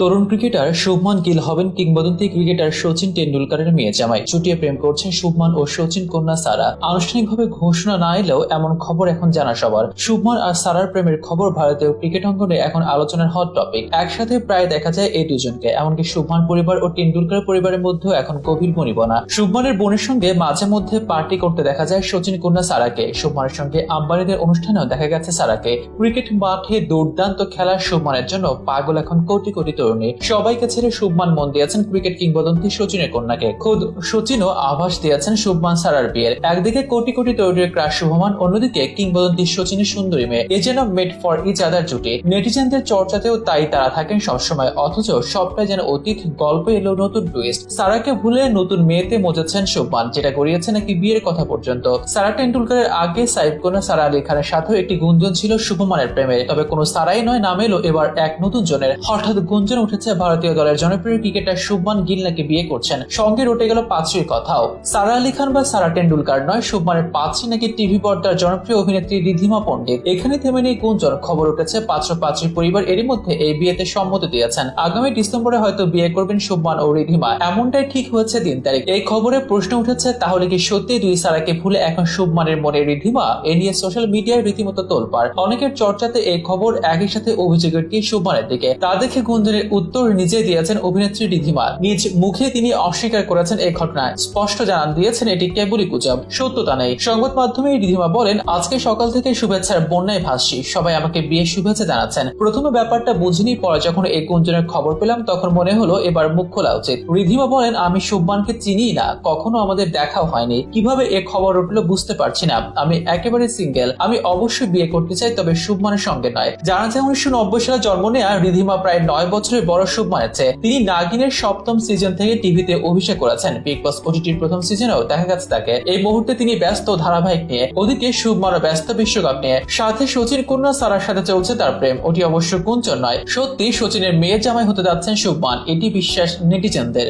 তরুণ cricketer Shubman Gill হবেন কিংবদন্তি cricketer Sachin টেন্ডুলকারের মেয়ে জামাই। চুটিয়ে প্রেম করছেন শুভমান ও সচিন কন্যা সারা। আনুষ্ঠানিকভাবে ঘোষণা না এলেও এমন খবর এখন জানা সবার। শুভমান আর সারার প্রেমের খবর ভারতীয় ক্রিকেট অঙ্গনে এখন আলোচনার হট টপিক একসাথে প্রায় দেখা যায় এই দুজনকে। এমনকি শুভমান পরিবার ও টেন্ডুলকার পরিবারের মধ্যেও এখন গভীর বনিবনা। শুভমানের বোনের সঙ্গে মাঝে মধ্যে পার্টি করতে দেখা যায় সচিন কন্যা সারাকে। শুভমানের সঙ্গে আম্বানিদের অনুষ্ঠানেও দেখা গেছে সারাকে। ক্রিকেট মাঠে দুর্দান্ত খেলা শুভমানের জন্য পাগল এখন কোটি কোটি তরুণী সবাইকে ছেড়ে শুভমান মন দিয়েছেন ক্রিকেট কিংবদন্তি সচিনের কন্যাকে। খোদ সচিনও আভাস দিয়েছেন শুভমান সারার বিয়ের। একদিকে কোটি কোটি তরুণীর ক্রাশ শুভমান, অন্যদিকে কিংবদন্তি সচিনের সুন্দরী মেয়ে। এ যেন মেড ফর ইচ আদার জুটি। নেটিজেনদের চর্চাতেও তাই তারা থাকেন সবসময়, অথচ সবটাই যেন অতীত, গল্প এলো নতুন টুইস্ট সারাকে ভুলে নতুন মেয়েতে মজাচ্ছেন শুভমান, যেটা গড়িয়েছে নাকি বিয়ের কথা পর্যন্ত। সারা টেন্ডুলকারের আগে সাইফ কোনা সারা আলী খানের সাথেও একটি গুঞ্জন ছিল শুভমানের প্রেমে। তবে কোনো সারাই নয়, নাম এলো এবার এক নতুন জনের। হঠাৎ গুঞ্জন উঠেছে ভারতীয় দলের জনপ্রিয় ক্রিকেটার শুভমান গিল নাকি বিয়ে করছেন? সঙ্গে রটে গেল পাত্রীর কথাও। সারা আলী খান বা সারা টেন্ডুলকার নয়, শুভমানের পাত্রী নাকি টিভি পর্দার জনপ্রিয় অভিনেত্রী রিধিমা পণ্ডিত? এখানে থেমে নেই গুঞ্জন খবর উঠেছে, পাত্র পাত্রীর পরিবার এরই মধ্যে এই বিয়েতে সম্মতি দিয়েছেন। আগামী ডিসেম্বরে হয়তো বিয়ে করবেন শুভমান ও রিধিমা। এমনটাই ঠিক হয়েছে দিন তারিখ। এই খবরে প্রশ্ন উঠেছে, তাহলে কি সত্যি দুই সারাকে ভুলে এখন শুভমানের মনে রিধিমা? এ নিয়ে সোশ্যাল মিডিয়ায় রীতিমতো তোলপাড়। অনেকের চর্চাতে এই খবর একই সাথে অভিযোগের কি শুভমানের দিকে? তা দেখে গুঞ্জনের উত্তর নিজে দিয়েছেন অভিনেত্রী রিধিমা নিজ মুখে তিনি অস্বীকার করেছেন এই ঘটনায়। স্পষ্ট জানান দিয়েছেন এটি কেবলই গুজব, সত্যতা নেই। সংবাদ মাধ্যমে রিধিমা বলেন, আজকে সকাল থেকে শুভেচ্ছার বন্যায় ভাসছি, সবাই আমাকে বিয়ে শুভেচ্ছা জানাচ্ছেন। প্রথমে ব্যাপারটা বুঝিনি, পরে যখন এই গুঞ্জনের খবর পেলাম, তখন মনে হলো এবার মুখ খোলা উচিত। রিধিমা বলেন, আমি শুভমানকে চিনি না, কখনো আমাদের দেখাও হয়নি। কীভাবে এ খবর উঠল বুঝতে পারছি না। আমি একেবারে সিঙ্গেল আমি অবশ্যই বিয়ে করতে চাই, তবে শুভমানের সঙ্গে নয়। জানা যায় উনিশশো নব্বই সালে জন্ম নেওয়া রিধিমা প্রায় নয় বছরের বড় শুভ মানাচ্ছে তিনি নাগিনের সপ্তম সিজন থেকে টিভিতে অভিষেক করেছেন। বিগ বস ওটিটির প্রথম সিজনেও দেখা গেছে তাকে। এই মুহূর্তে তিনি ব্যস্ত ধারাবাহিক নিয়ে ওদিকে শুভমানও ব্যস্ত বিশ্বকাপ নিয়ে, সাথে সচিন কন্যা সারার সাথে চলছে তার প্রেম। ওটি অবশ্য কুঞ্চন নয়। সত্যি সচিনের মেয়ে জামাই হতে যাচ্ছেন শুভমান, এটি বিশ্বাস নেটিজেনদের।